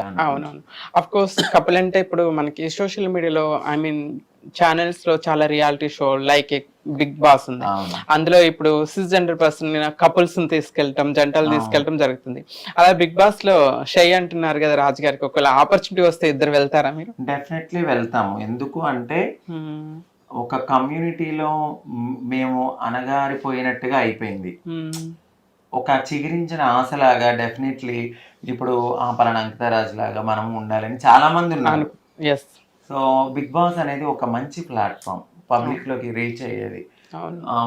అవునవును. Of course couple అంటే ఇప్పుడు మనకి సోషల్ మీడియాలో ఐ మీన్ ఛానల్స్లో చాలా reality show like Bigg Boss ఉంది. అందులో ఇప్పుడు సిస్ జెండర్ పర్సన్ కపుల్స్ తీసుకెళ్ళటం జంటలు. తీసుకెళ్ళటం జరుగుతుంది. అలా బిగ్ బాస్లో షై అంటున్నారు కదా రాజు గారికి ఒకవేళ ఆపర్చునిటీ వస్తే ఇద్దరు వెళ్తారా మీరు? డెఫినెట్లీ వెళ్తాము. ఎందుకు అంటే Hmm. ఒక కమ్యూనిటీలో మేము అణగారిపోయినట్టుగా అయిపోయింది. Hmm. ఒక చిగురించిన ఆశలాగా డెఫినెట్లీ ఇప్పుడు ఆ పలానా అంకితరాజు లాగా మనం ఉండాలని చాలా మంది ఉన్నారు. సో బిగ్ బాస్ అనేది ఒక మంచి ప్లాట్ఫామ్ పబ్లిక్లోకి రీచ్ అయ్యేది.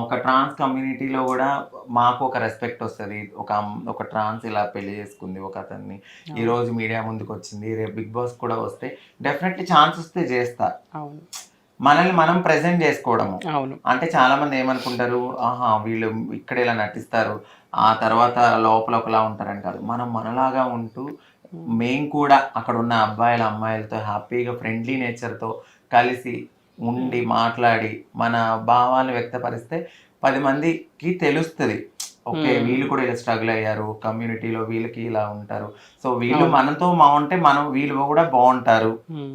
ఒక ట్రాన్స్ కమ్యూనిటీలో కూడా మాకు ఒక రెస్పెక్ట్ వస్తుంది. ఒక ఒక ట్రాన్స్ ఇలా పెళ్ళి చేసుకుంది ఒక అతన్ని. ఈ రోజు మీడియా ముందుకు వచ్చింది రేపు బిగ్ బాస్ కూడా వస్తే డెఫినెట్లీ ఛాన్స్ వస్తే చేస్తా. మనల్ని మనం ప్రెజెంట్ చేసుకోవడము. అంటే చాలా మంది ఏమనుకుంటారు? ఆహా వీళ్ళు ఇక్కడ ఇలా నటిస్తారు. ఆ తర్వాత లోపల ఒకలా ఉంటారని కాదు మనం మనలాగా ఉంటూ మేము కూడా అక్కడ ఉన్న అబ్బాయిల అమ్మాయిలతో హ్యాపీగా ఫ్రెండ్లీ నేచర్తో కలిసి ఉండి మాట్లాడి మన భావాలు వ్యక్తపరిస్తే పది మందికి తెలుస్తుంది ఓకే Hmm. వీళ్ళు కూడా ఇలా స్ట్రగుల్ అయ్యారు కమ్యూనిటీలో వీళ్ళకి ఇలా ఉంటారు సో వీళ్ళు. మనతో బాగుంటే మనం వీళ్ళు కూడా బాగుంటారు Hmm.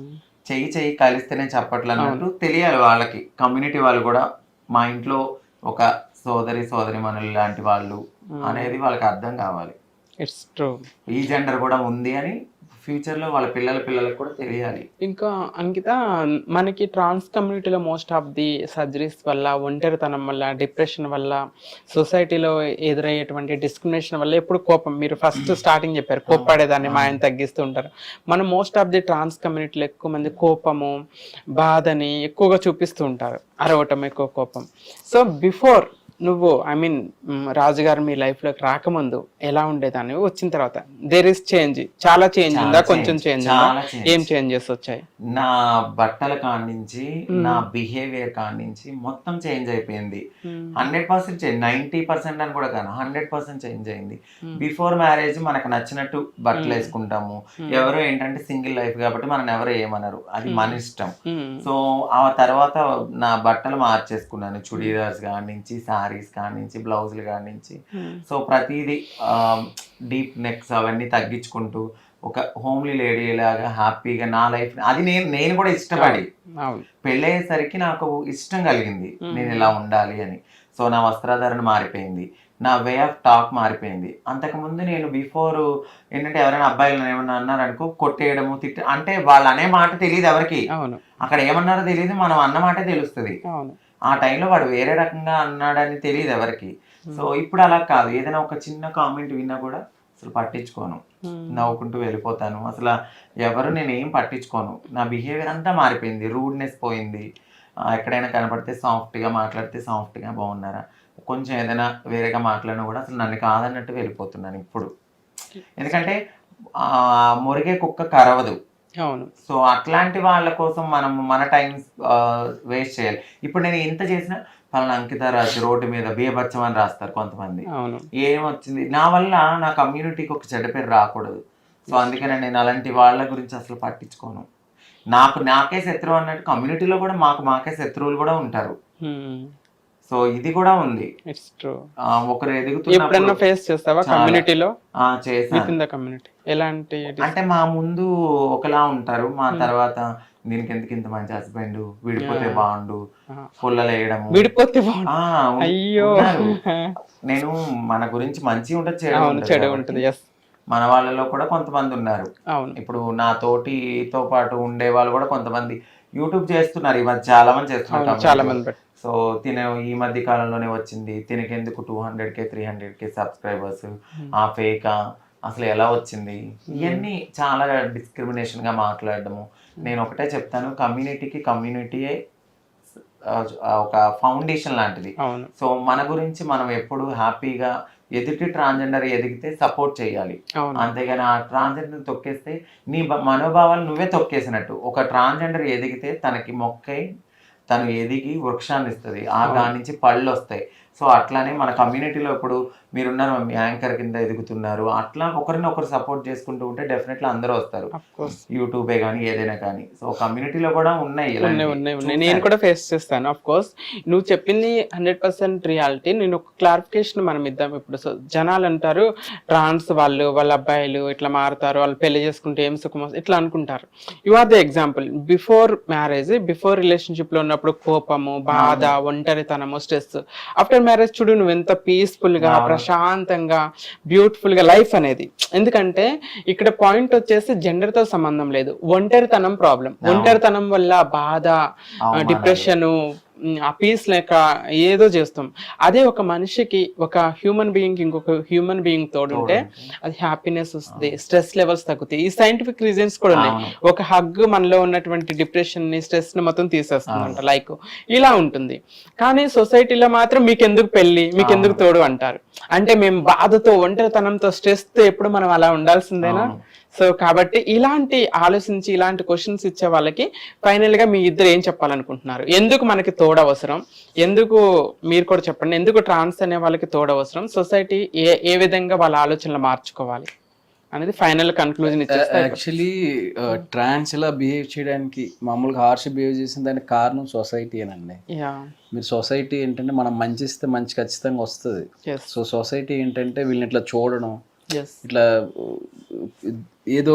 చెయ్యి చెయ్యి కలిస్తేనే చెప్పట్లు అన్నట్టు తెలియాలి వాళ్ళకి కమ్యూనిటీ వాళ్ళు కూడా మా ఇంట్లో ఒక సోదరి సోదరి మనులు లాంటి వాళ్ళు Hmm. అనేది వాళ్ళకి అర్థం కావాలి. ఇట్స్ ట్రూ ఈ జెండర్ కూడా ఉంది అని ఫ్యూచర్లో వాళ్ళ పిల్లల పిల్లలకు కూడా తెలియాలి. ఇంకా అంకిత మనకి ట్రాన్స్ కమ్యూనిటీలో మోస్ట్ ఆఫ్ ది సర్జరీస్ వల్ల ఒంటరితనం వల్ల డిప్రెషన్ వల్ల సొసైటీలో ఎదురయ్యేటువంటి డిస్క్రిమినేషన్ వల్ల ఎప్పుడు కోపం? మీరు ఫస్ట్ స్టార్టింగ్ చెప్పారు కోప్పడేదాన్ని మా ఆయన తగ్గిస్తూ ఉంటారు మనం మోస్ట్ ఆఫ్ ది ట్రాన్స్ కమ్యూనిటీలో ఎక్కువ మంది కోపము బాధని ఎక్కువగా చూపిస్తూ ఉంటారు అరవటం ఎక్కువ కోపం. సో బిఫోర్ నువ్వు ఐ మీన్ రాజుగారు మీ లైఫ్లోకి రాకముందు ఎలా ఉండేదాన్ని? వచ్చిన తర్వాత. దేర్ ఇస్ చేంజ్ చాలా చేంజ్ ఉందా? కొంచెం చేంజ్. ఏం చేంజెస్ వచ్చాయి? నా బట్టల కానించి నా బిహేవియర్ కానించి మొత్తం చేంజ్ అయిపోయింది. Hundred percent change ninety percent అని కూడా కాదు. హండ్రెడ్ పర్సెంట్ చేంజ్ అయింది. బిఫోర్ మ్యారేజ్ మనకు నచ్చినట్టు బట్టలు. వేసుకుంటాము. ఎవరు ఏంటంటే సింగిల్ లైఫ్ కాబట్టి మనం ఎవరు ఏమనరు. అది. మన ఇష్టం. సో ఆ తర్వాత నా బట్టలు మార్చేసుకున్నాను. చుడీదార్స్ కాడి నుంచి శారీస్ కాడి నుంచి బ్లౌజులు కాడి నుంచి Hmm. సో ప్రతిదీ డీప్ నెక్స్ అవన్నీ తగ్గించుకుంటూ ఒక హోమ్లీ లేడీ లాగా హ్యాపీగా నా లైఫ్ అది నేను నేను కూడా ఇష్టపడి పెళ్ళయ్యేసరికి నాకు ఇష్టం కలిగింది. Hmm. నేను ఇలా ఉండాలి అని. సో నా వస్త్రధారణ మారిపోయింది. నా వే ఆఫ్ టాక్ మారిపోయింది. అంతకుముందు నేను బిఫోర్ ఏంటంటే ఎవరైనా అబ్బాయిలు ఏమన్నా అన్నారు అనుకో కొట్టేయడము తిట్ట అంటే వాళ్ళు అనే మాట తెలియదు ఎవరికి. అక్కడ ఏమన్నారో తెలియదు మనం అన్న మాటే తెలుస్తుంది. ఆ టైంలో వాడు వేరే రకంగా అన్నాడని తెలియదు ఎవరికి. సో ఇప్పుడు అలా కాదు. ఏదైనా ఒక చిన్న కామెంట్ విన్నా కూడా అసలు పట్టించుకోను. Hmm. నవ్వుకుంటూ వెళ్ళిపోతాను. అసలు ఎవరు నేను ఏం పట్టించుకోను. నా బిహేవియర్ అంతా మారిపోయింది. రూడ్నెస్ పోయింది. ఎక్కడైనా కనపడితే సాఫ్ట్గా మాట్లాడితే సాఫ్ట్గా బాగున్నారా? కొంచెం ఏదైనా వేరేగా మాట్లాడినా కూడా అసలు నన్ను కాదన్నట్టు వెళ్ళిపోతున్నాను ఇప్పుడు. ఎందుకంటే ఆ, మురిగే కుక్క కరవదు. అవును. సో అట్లాంటి వాళ్ళ కోసం మనం మన టైం వేస్ట్ చేయాలి. ఇప్పుడు నేను ఎంత చేసినా పలానా అంకిత రాజు రోడ్డు మీద బీభత్సం అని రాస్తారు కొంతమంది. ఏమొచ్చింది? నా వల్ల నా కమ్యూనిటీకి ఒక చెడ్డ పేరు రాకూడదు. సో అందుకనే నేను అలాంటి వాళ్ళ గురించి అసలు పట్టించుకోను. నాకు నాకే శత్రువు అన్నట్టు కమ్యూనిటీలో కూడా మాకు మాకే శత్రువులు కూడా ఉంటారు. సో ఇది కూడా ఉంది. ఇట్స్ ట్రూ ఆ, ఒకరు ఎదుగుతున్నప్పుడు ఫేస్ చేస్తావా. కమ్యూనిటీలో విత్ ఇన్ ద కమ్యూనిటీ ఎలాంటి అంటే మా ముందు ఒకలా ఉంటారు. మా Hmm. తర్వాత దీనికి ఎందుకు ఇంత మంచి హస్బెండ్ విడిపోతే Yeah. బాగుండు. పుల్లలు వేయడము. విడిపోతే అయ్యో. నేను మన గురించి మంచి ఉంటుంది చెడు ఉంటుంది. మన వాళ్ళలో కూడా కొంతమంది ఉన్నారు. ఇప్పుడు నా తోటితో పాటు ఉండే వాళ్ళు కూడా కొంతమంది యూట్యూబ్ చేస్తున్నారు. ఈ మధ్య చాలా మంది చేస్తున్నారు చాలా. మంది సో తిన ఈ మధ్య కాలంలోనే వచ్చింది. తినకెందుకు two hundred K three hundred K subscribers ఆ ఫేకా? అసలు ఎలా వచ్చింది? ఇవన్నీ చాలా డిస్క్రిమినేషన్గా మాట్లాడడము నేను ఒకటే చెప్తాను. కమ్యూనిటీకి కమ్యూనిటీయే ఒక ఫౌండేషన్ లాంటిది. సో మన గురించి మనం ఎప్పుడు హ్యాపీగా ఎదుటి ట్రాన్స్జెండర్ ఎదిగితే సపోర్ట్ చేయాలి. అంతేగాని ఆ ట్రాన్స్జెండర్ తొక్కేస్తే నీ మనోభావాలు నువ్వే తొక్కేసినట్టు. ఒక ట్రాన్స్జెండర్ ఎదిగితే తనకి మొక్కై తను ఎదిగి వృక్షాన్ని ఇస్తుంది. ఆ. దాని నుంచి పళ్ళు వస్తాయి. సో అట్లానే మన కమ్యూనిటీలో ఇప్పుడు మీరున్నారు మీ యాంకర్ కింద ఎదుగుతున్నారు అట్లా ఒకరిని ఒకరు సపోర్ట్ చేసుకుంటూ ఉంటే డెఫినెట్లీ అందరూ వస్తారు. యూట్యూబే కానీ ఏదైనా కానీ సో కమ్యూనిటీలో కూడా ఉన్నాయి ఉన్నాయి నేను కూడా ఫేస్ చేస్తాను అఫ్ కోర్స్ నువ్వు చెప్పింది హండ్రెడ్ పర్సెంట్ రియాలిటీ నేను ఒక క్లారిఫికేషన్ మనం ఇద్దాం ఇప్పుడు. సో జనాలు అంటారు ట్రాన్స్ వాళ్ళు వాళ్ళ అబ్బాయిలు ఇట్లా మారుతారు వాళ్ళు పెళ్ళి చేసుకుంటే ఏం సుఖం ఇట్లా అనుకుంటారు. You are the example before marriage before రిలేషన్షిప్లో ఉన్నప్పుడు కోపము బాధ ఒంటరితనము స్ట్రెస్ ఆఫ్టర్ మ్యారేజ్ చూడు నువ్వు ఎంత పీస్ఫుల్గా. ప్రశాంతంగా బ్యూటిఫుల్గా లైఫ్ అనేది ఎందుకంటే ఇక్కడ పాయింట్ వచ్చేసి జెండర్తో సంబంధం లేదు ఒంటరితనం ప్రాబ్లం ఒంటరితనం వల్ల బాధ. డిప్రెషన్ ఆ పీస్ లేక ఏదో చేస్తాం. అదే ఒక మనిషికి ఒక హ్యూమన్ బీయింగ్ ఇంకొక హ్యూమన్ బీయింగ్ తోడుంటే అది హ్యాపీనెస్ వస్తుంది స్ట్రెస్ లెవెల్స్ తగ్గుతాయి. ఈ సైంటిఫిక్ రీజన్స్ కూడా ఉన్నాయి. ఒక హగ్ మనలో ఉన్నటువంటి డిప్రెషన్ని స్ట్రెస్ని మొత్తం తీసేస్తుందంట లైక్ ఇలా ఉంటుంది. కానీ సొసైటీలో మాత్రం మీకు ఎందుకు పెళ్ళి మీకు ఎందుకు తోడు అంటారు. అంటే మేము బాధతో ఒంటరితనంతో స్ట్రెస్తో ఎప్పుడు మనం అలా ఉండాల్సిందేనా. సో కాబట్టి ఇలాంటి ఆలోచించి ఇలాంటి క్వశ్చన్స్ ఇచ్చే వాళ్ళకి ఫైనల్గా మీ ఇద్దరు ఏం చెప్పాలనుకుంటున్నారు? ఎందుకు మనకి తోడు అవసరం? ఎందుకు మీరు కూడా చెప్పండి. ఎందుకు ట్రాన్స్ అనే వాళ్ళకి తోడు అవసరం? సొసైటీ ఏ ఏ విధంగా వాళ్ళ ఆలోచనలు మార్చుకోవాలి? అనేది ఫైనల్ కన్క్లూజన్ యాక్చువల్లీ ట్రాన్స్ ఇలా బిహేవ్ చేయడానికి మామూలుగా హార్ష్ బిహేవ్ చేసిన దానికి కారణం సొసైటీ అనండి యా మీరు సొసైటీ ఏంటంటే మనం మంచి ఇస్తే మంచి ఖచ్చితంగా వస్తుంది. సో సొసైటీ ఏంటంటే వీళ్ళని ఇట్లా చూడడం ఇట్లా ఏదో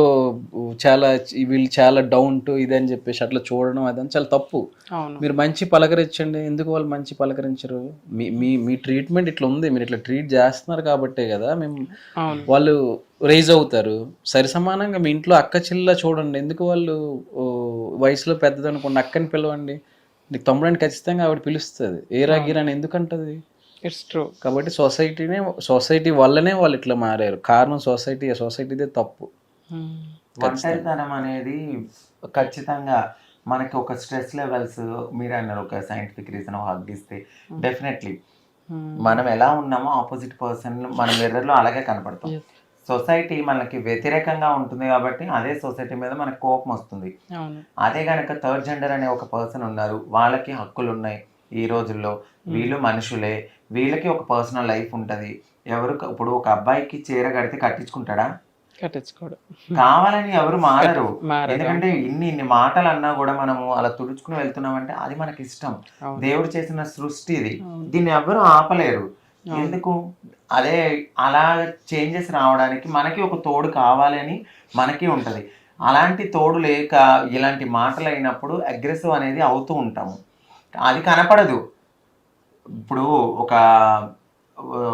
చాలా వీళ్ళు చాలా డౌన్ టు ఇది అని చెప్పేసి అట్లా చూడడం అదని చాలా తప్పు. మీరు మంచి పలకరించండి. ఎందుకు వాళ్ళు మంచి పలకరించరు? మీ మీ మీ ట్రీట్మెంట్ ఇట్లా ఉంది. మీరు ఇట్లా ట్రీట్ చేస్తున్నారు కాబట్టే కదా మేము వాళ్ళు రైజ్ అవుతారు. సరి సమానంగా మీ ఇంట్లో అక్క చెల్ల చూడండి. ఎందుకు వాళ్ళు వయసులో పెద్దది అనుకోండి అక్కని పిలవండి. నీకు తమ్ముడని ఖచ్చితంగా ఆవిడ పిలుస్తుంది. ఏ రాగిరా అని ఎందుకంటది? ఇట్స్ ట్రూ కాబట్టి సొసైటీనే సొసైటీ వల్లనే వాళ్ళు ఇట్లా మారారు. కారణం సొసైటీ సొసైటీదే తప్పు. ఒంటరితనం అనేది ఖచ్చితంగా మనకి ఒక స్ట్రెస్ లెవెల్స్ మీరు అన్నారు ఒక సైంటిఫిక్ రీజన్ హగ్గిస్తే. డెఫినెట్లీ మనం ఎలా ఉన్నామో ఆపోజిట్ పర్సన్ మన మిర్రర్లో అలాగే కనపడతాం. సొసైటీ మనకి వ్యతిరేకంగా ఉంటుంది కాబట్టి అదే సొసైటీ మీద మనకు కోపం వస్తుంది. అదే కనుక థర్డ్ జెండర్ అనే ఒక పర్సన్ ఉన్నారు వాళ్ళకి హక్కులు ఉన్నాయి ఈ రోజుల్లో. వీళ్ళు మనుషులే వీళ్ళకి ఒక పర్సనల్ లైఫ్ ఉంటది. ఎవరు ఇప్పుడు ఒక అబ్బాయికి చీర కడితే కట్టించుకుంటాడా? కావాలని ఎవరు మారరు. ఎందుకంటే ఇన్ని ఇన్ని మాటలు అన్నా కూడా మనము అలా తుడుచుకుని వెళ్తున్నామంటే అది మనకి ఇష్టం. దేవుడు చేసిన సృష్టి ఇది. దీన్ని ఎవరు ఆపలేరు. ఎందుకు? అదే అలా చేంజెస్ రావడానికి మనకి ఒక తోడు కావాలి అని మనకి ఉంటది. అలాంటి తోడు లేక ఇలాంటి మాటలు అయినప్పుడు అగ్రెసివ్ అనేది అవుతూ ఉంటాము. అది కనపడదు. ఇప్పుడు ఒక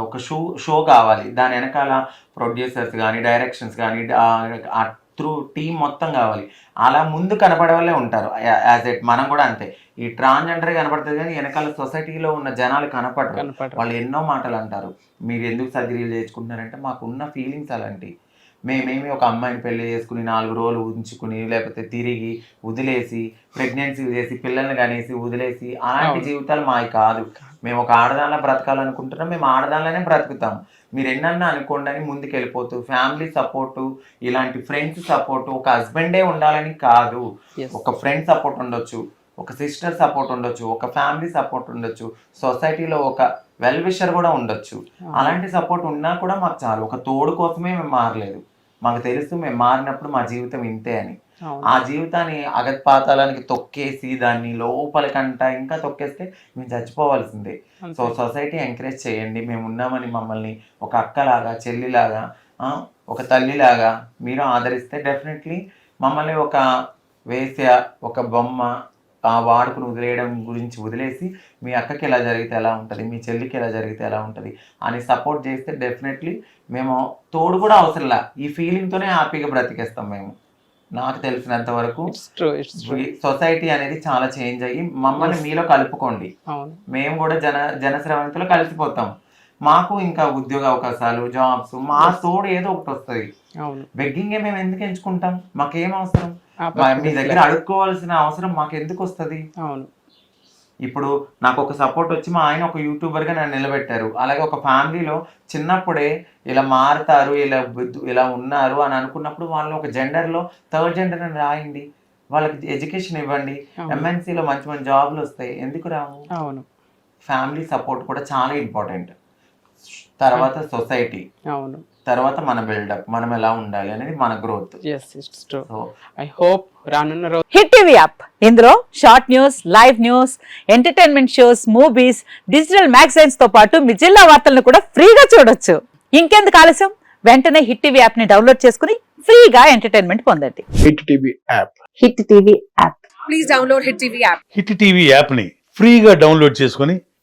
ఒక షో షో కావాలి. దాని వెనకాల ప్రొడ్యూసర్స్ కానీ డైరెక్షన్స్ కానీ ఆ త్రూ టీం మొత్తం కావాలి. అలా ముందు కనపడే వాళ్ళే ఉంటారు. యాజ్ ఎట్ మనం కూడా అంతే. ఈ ట్రాన్స్జెండర్ కనపడుతుంది కానీ వెనకాల సొసైటీలో ఉన్న జనాలు కనపడరు. వాళ్ళు ఎన్నో మాటలు అంటారు. మీరు ఎందుకు సర్జరీలు చేసుకుంటున్నారంటే మాకున్న ఫీలింగ్స్ అలాంటి మేమేమి ఒక అమ్మాయిని పెళ్ళి చేసుకుని నాలుగు రోజులు ఉంచుకుని లేకపోతే తిరిగి వదిలేసి ప్రెగ్నెన్సీ చేసి పిల్లల్ని కనేసి వదిలేసి అలాంటి జీవితాలు మావి కాదు. మేము ఒక ఆడదానిలా బ్రతకాలనుకుంటున్నాం మేము ఆడదానిలోనే బ్రతుకుతాం. మీరు ఎన్నన్నా అనుకోండి అని ముందుకు వెళ్ళిపోతూ ఫ్యామిలీ సపోర్టు ఇలాంటి ఫ్రెండ్స్ సపోర్టు ఒక హస్బెండే ఉండాలని కాదు. ఒక ఫ్రెండ్ సపోర్ట్ ఉండొచ్చు ఒక సిస్టర్ సపోర్ట్ ఉండొచ్చు ఒక ఫ్యామిలీ సపోర్ట్ ఉండొచ్చు సొసైటీలో ఒక వెల్ విషర్ కూడా ఉండొచ్చు. అలాంటి సపోర్ట్ ఉన్నా కూడా మాకు చాలు ఒక తోడు కోసమే మేము మారలేదు. మాకు తెలుసు మేము మారినప్పుడు మా జీవితం ఇంతే అని. ఆ జీవితాన్ని అగత్పాతాలానికి తొక్కేసి దాన్ని లోపలికంట ఇంకా తొక్కేస్తే మేము చచ్చిపోవాల్సిందే. సో సొసైటీ ఎంకరేజ్ చేయండి. మేము ఉన్నామని మమ్మల్ని ఒక అక్కలాగా చెల్లిలాగా ఒక తల్లిలాగా మీరు ఆదరిస్తే డెఫినెట్లీ మమ్మల్ని ఒక వేశ్య ఒక బొమ్మ ఆ వాడుకుని వదిలేయడం గురించి వదిలేసి మీ అక్కకి ఎలా జరిగితే ఎలా ఉంటుంది మీ చెల్లికి ఎలా జరిగితే ఎలా ఉంటుంది అని సపోర్ట్ చేస్తే డెఫినెట్లీ మేము తోడు కూడా అవసరంలా ఈ ఫీలింగ్తోనే హ్యాపీగా బ్రతికేస్తాం మేము. నాకు తెలిసినంత వరకు సొసైటీ అనేది చాలా చేంజ్ అయ్యి మమ్మల్ని మీలో కలుపుకోండి. మేము కూడా జన జనశ్రవంతిలో కలిసిపోతాం. మాకు ఇంకా ఉద్యోగ అవకాశాలు జాబ్స్ మా తోడు ఏదో ఒకటి వస్తుంది. బెగ్గింగే మేము ఎందుకు ఎంచుకుంటాం? మాకేం అవసరం? మా- దగ్గర అడుక్కోవాల్సిన అవసరం మాకు ఎందుకు వస్తుంది? అవును. ఇప్పుడు నాకు ఒక సపోర్ట్ వచ్చి మా ఆయన ఒక యూట్యూబర్గా నన్ను నిలబెట్టారు. అలాగే ఒక ఫ్యామిలీలో చిన్నప్పుడే ఇలా మారుతారు ఇలా ఇలా ఉన్నారు అని అనుకున్నప్పుడు వాళ్ళు ఒక జెండర్లో థర్డ్ జెండర్ అని రాయండి. వాళ్ళకి ఎడ్యుకేషన్ ఇవ్వండి. అవును. MNC లో మంచి మంచి జాబ్లు వస్తాయి. ఎందుకు రావు? అవును. ఫ్యామిలీ సపోర్ట్ కూడా చాలా ఇంపార్టెంట్ తర్వాత సొసైటీ అవును. తర్వాత మన బిల్డప్ మనం ఎలా ఉండాలి అనేది మన growth yes it's true so I hope రానున్న రోజు హిట్ టీవీ యాప్ ఇందులో short news live news entertainment shows movies digital మ్యాగజైన్స్తో పాటు మీ జిల్లా వార్తలను కూడా ఫ్రీగా చూడొచ్చు. ఇంకెందుకు ఆలస్యం? వెంటనే హిట్ టీవీ యాప్ని డౌన్లోడ్ చేసుకుని ఫ్రీగా ఎంటర్టైన్మెంట్ పొందండి. Hit TV app hit TV app hit TV యాప్ని ఫ్రీగా డౌన్లోడ్ చేసుకొని